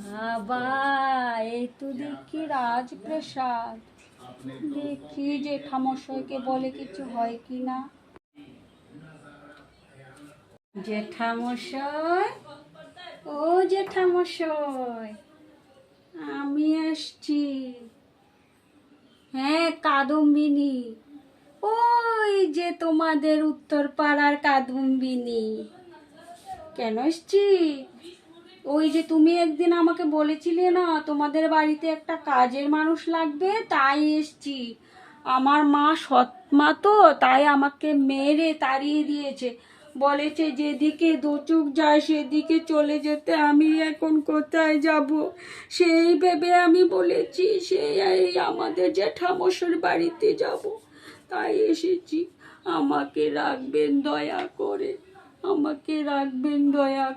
বাবা এই তো দেখি রাজপ্রাসাদ। দেখি জেঠামশাইকে বলে কিছু হয় কি না জেঠামশাই, ও জেঠামশাই, আমি আসছি। হ্যাঁ কাদম্বিনী, ওই যে তোমাদের উত্তর পাড়ার কাদম্বিনী। কেন এসছি ওই যে তুমি একদিন আমাকে বলেছিলে না, তোমাদের বাড়িতে একটা কাজের মানুষ লাগবে, তাই এসছি। আমার মা সৎ মা তো, তাই আমাকে মেরে তাড়িয়ে দিয়েছে। বলেছে, যেদিকে দোচুক যায়, সেদিকে চলে যেতে আমি এখন কোথায় যাব? সেই ভেবে আমি বলেছি, সেই আমাদের জ্যাঠামশার বাড়িতে যাব। তাই এসেছি। আমাকে রাখবেন দয়া করে, আমাকে রাখবেন দয়া